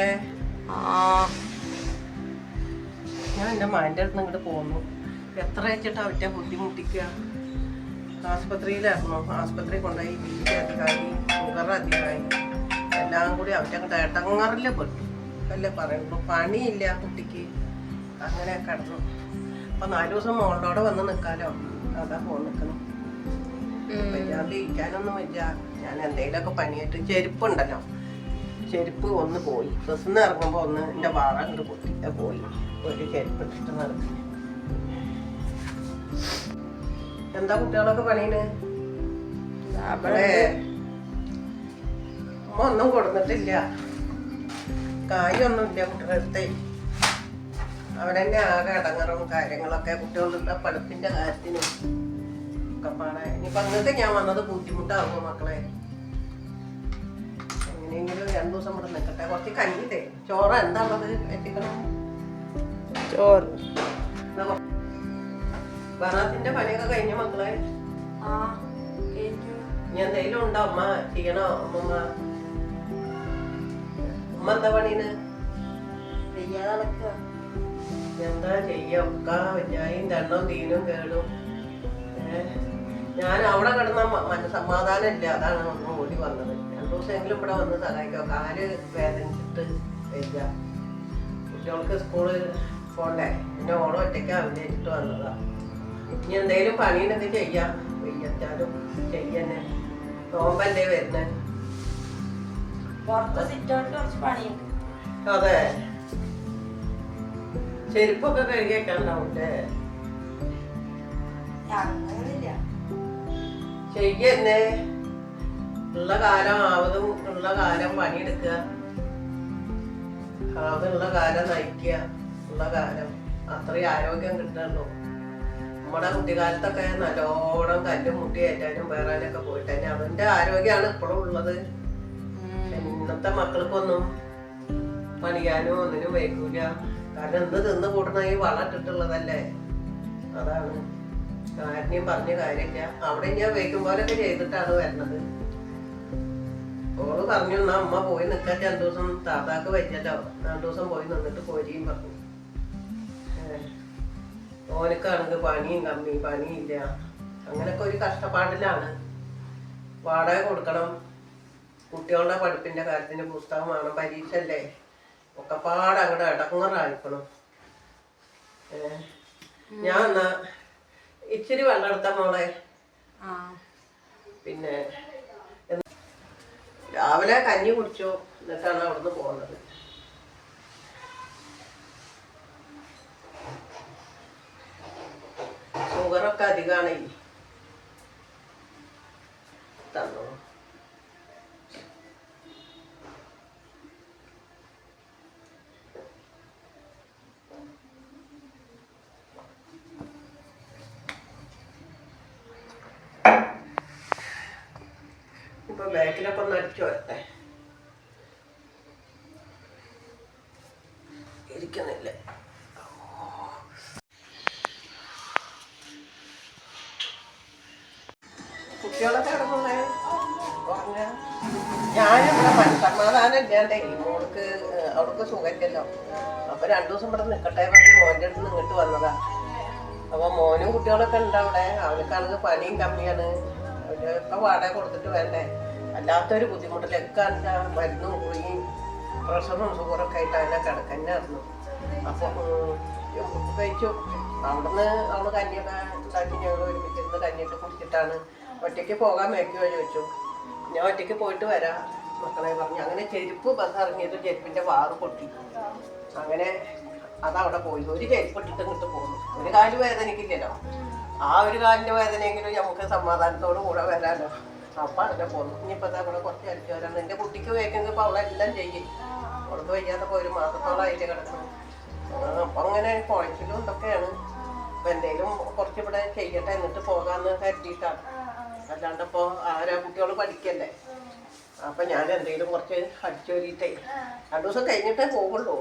മക്കളെ ഞാൻ എന്റെ മാന്റെ അടുത്ത് ഇങ്ങോട്ട് പോന്നു. എത്ര വെച്ചിട്ട് അവറ്റ ബുദ്ധിമുട്ടിക്കുക ആസ്പത്രിയിലായിരുന്നു. ആസ്പത്രി കൊണ്ടുപോയി ബി പി അധികമായി ഷുഗർ അധികമായി എല്ലാം കൂടി അവറ്റ ഏട്ടങ്ങറിൽ പെട്ടു. അല്ലേ പറയുള്ളൂ. പണിയില്ല കുട്ടിക്ക്. അങ്ങനെ കിടന്നു. അപ്പൊ നാലു ദിവസം മോളോടെ വന്ന് നിൽക്കാലോ അതാ ഫോൺ നിൽക്കണം വയ്യാണ്ട് ഇരിക്കാനൊന്നും ഇല്ല ഞാൻ എന്തെങ്കിലുമൊക്കെ പണിയായിട്ട് ചെരുപ്പുണ്ടല്ലോ. ചെരുപ്പ് ഒന്ന് പോയി. ബസ്സിൽ നിന്ന് ഇറങ്ങുമ്പോൾ ഒന്ന് എന്റെ വാറ അങ്ങോട്ട് പൊട്ടി പോയി. ഒരു ചെരുപ്പ് ഇട്ടിട്ട് നടക്കും എന്താ കുട്ടികളൊക്കെ പണീന് അവിടെ ഒന്നും കൊടുത്തിട്ടില്ല കായൊന്നുമില്ല കുട്ടികളുടെ അവിടെ അവരെന്നെ ആകെ അടങ്ങറും കാര്യങ്ങളൊക്കെ. കുട്ടികളുടെ പഠിപ്പിന്റെ കാര്യത്തിനും ഒക്കെ പാടാ. ഇനിയിപ്പൊ അങ്ങനത്തെ ഞാൻ വന്നത് ബുദ്ധിമുട്ടാകുമോ മക്കളെ? രണ്ടു ദിവസം ഇവിടെ നിൽക്കട്ടെ കുറച്ച് കഞ്ഞിട്ടേ ചോറ് എന്താ ഉള്ളത് എത്തിക്കണം? ചോറ്. എന്നാ പണിയൊക്കെ കഴിഞ്ഞ മക്കളെ? എന്തെങ്കിലും ഉണ്ടോ അമ്മ? ചെയ്യണോ ഉമ്മ എന്താ പണീന് എന്താ ചെയ്യ? ഒക്കെ തീനും കേടും. ഞാൻ അവിടെ കിടന്ന മനസമാധാനം ഇല്ല. അതാണ് ഒന്ന് ഓടി വന്നത്. ദിവസമെങ്കിലും ഇവിടെ വന്ന് സഹായിക്കാം. കാൽ വേദനിച്ചിട്ട് വരിക. കുട്ടികൾക്ക് സ്കൂളിൽ പോണ്ടേ? പിന്നെ ഓണം ഒറ്റയ്ക്ക് അഭിനയിച്ചിട്ട് വന്നതാ. ഇനി എന്തെങ്കിലും പണിയുണ്ടെങ്കിൽ ചെയ്യാം. വയ്യറ്റാലും ചെയ്യന്നെ. നോമ്പല്ലേ വരുന്നേ? പുറത്ത് സിറ്റൗട്ടിൽ കുറച്ച് പണിയുണ്ട്. അതെ. ചെരുപ്പൊക്കെ കഴുകിയേക്കാണ്ടാവൂല്ലേ? ചെയ്യന്നെ. ഉള്ള കാലം ആവതും ഉള്ള കാലം പണിയെടുക്കുക. ആവതുള്ള കാലം നയിക്കുക. ഉള്ള കാലം അത്രയും ആരോഗ്യം കിട്ടുള്ളൂ നമ്മുടെ കുട്ടിക്കാലത്തൊക്കെ നല്ലോണം കല്ലും മുട്ടി ഏറ്റാനും വേറാനൊക്കെ പോയിട്ട് തന്നെ അവന്റെ ആരോഗ്യമാണ് ഇപ്പോഴും ഉള്ളത്. ഇന്നത്തെ മക്കൾക്കൊന്നും പണിയാനോ ഒന്നിനും വയ്ക്കൂല കാരണം എന്ത് തിന്ന് കൂടണ ഈ വളട്ടിട്ടുള്ളതല്ലേ അതാണ്. ആരെയും പറഞ്ഞ കാര്യമില്ല. അവിടെ ഞാൻ വയ്ക്കും പോലൊക്കെ ചെയ്തിട്ടാണ് വരുന്നത് ഓൾ പറഞ്ഞു എന്നാ അമ്മ പോയി നിൽക്കാൻ രണ്ടു ദിവസം താത്താക്ക് വയ്യല്ലോ രണ്ടു ദിവസം പോയി നിന്നിട്ട് പോരിയും പറഞ്ഞു. ഓനക്കാണെങ്കിൽ പണിയും കമ്മി പണിയില്ല. അങ്ങനൊക്കെ ഒരു കഷ്ടപ്പാടിലാണ്. വാടക കൊടുക്കണം. കുട്ടികളുടെ പഠിപ്പിന്റെ കാര്യത്തിന് പുസ്തകം വേണം പരീക്ഷ അല്ലേ? ഒക്കെ പാടെ അങ്ങോട്ട് ഇടങ്ങറായിക്കണം ഞാൻ എന്നാ ഇച്ചിരി വെള്ളം എടുത്ത മോളെ? പിന്നെ രാവിലെ കഞ്ഞി കുടിച്ചു എന്നിട്ടാണ് അവിടുന്ന് പോകുന്നത്. ഷുഗറൊക്കെ അധികമാണ് തന്നു ഇപ്പൊ ബാക്കിലൊക്കെ ഒന്ന് അടിച്ചു വരട്ടെ ഇരിക്കുന്നില്ല. കുട്ടികളൊക്കെ കിടക്കുന്നേ? ഉറങ്ങ? ഞാനിവിടെ മനസമാധാനം ഇല്ലാണ്ടേ. മോൾക്ക് അവൾക്ക് സുഖമില്ലല്ലോ. അപ്പൊ രണ്ടു ദിവസം ഇവിടെ നിൽക്കട്ടെ പറഞ്ഞ് മോന്റെ അടുത്ത് ഇങ്ങോട്ട് വന്നതാ. അപ്പൊ മോനും കുട്ടികളൊക്കെ ഉണ്ട് അവിടെ. അവനക്കാണെങ്കിൽ പനിയും കമ്മിയാണ്. അവനൊക്കെ വാടക കൊടുത്തിട്ട് വേണ്ടേ? അല്ലാത്തൊരു ബുദ്ധിമുട്ടിലൊക്കെ വെച്ചാൽ മരുന്നും കുഴിയും പ്രഷറും സുഖറൊക്കെ ആയിട്ട് അതിനെ കിടക്കന്നായിരുന്നു. അപ്പൊ ഉം, കഴിച്ചു. അവിടുന്ന് അവൾ കഞ്ഞിയൊക്കെ ഉണ്ടാക്കി ഞങ്ങൾ ഒരുമിച്ചിരുന്ന് കഞ്ഞിട്ട് കുടിച്ചിട്ടാണ് ഒറ്റയ്ക്ക് പോകാൻ മേക്കുമോ ചോദിച്ചു. ഞാൻ ഒറ്റയ്ക്ക് പോയിട്ട് വരാം മക്കളെ പറഞ്ഞു. അങ്ങനെ ചെരുപ്പ് ബസ് ഇറങ്ങിയത് ചെരുപ്പിന്റെ വാറ് പൊട്ടി. അങ്ങനെ അതവിടെ പോയി. ഒരു ചെരുപ്പ് ഇട്ടിട്ട് ഇങ്ങോട്ട് പോകുന്നു ഒരു കാൽ വേദനയ്ക്കില്ലല്ലോ. ആ ഒരു കാലിന്റെ വേദനയെങ്കിലും നമുക്ക് സമാധാനത്തോട് കൂടെ വരാലോ. അപ്പൊ അങ്ങനെ പോന്നു ഇനിയിപ്പോ ഇവിടെ കുറച്ച് അടിച്ചു വരാണ് എന്റെ കുട്ടിക്ക് വേക്കെങ്കിൽ ഇപ്പൊ അവളെല്ലാം ചെയ്യും. അവൾക്ക് വയ്യാത്തപ്പോ ഒരു മാസത്തോളം അതിൽ കിടക്കണം. അപ്പൊ അങ്ങനെ കുഴച്ചിലും ഇതൊക്കെയാണ്. അപ്പൊ എന്തെങ്കിലും കുറച്ച് ഇവിടെ ചെയ്യട്ടെ എന്നിട്ട് പോകാന്ന് കരുതിയിട്ടാണ് അല്ലാണ്ട് ഇപ്പൊ ആരാ കുട്ടികൾ പഠിക്കല്ലേ അപ്പൊ ഞാൻ എന്തെങ്കിലും കുറച്ച് അടിച്ചു വരിയിട്ടേ. രണ്ടു ദിവസം കഴിഞ്ഞിട്ടേ പോകുള്ളൂ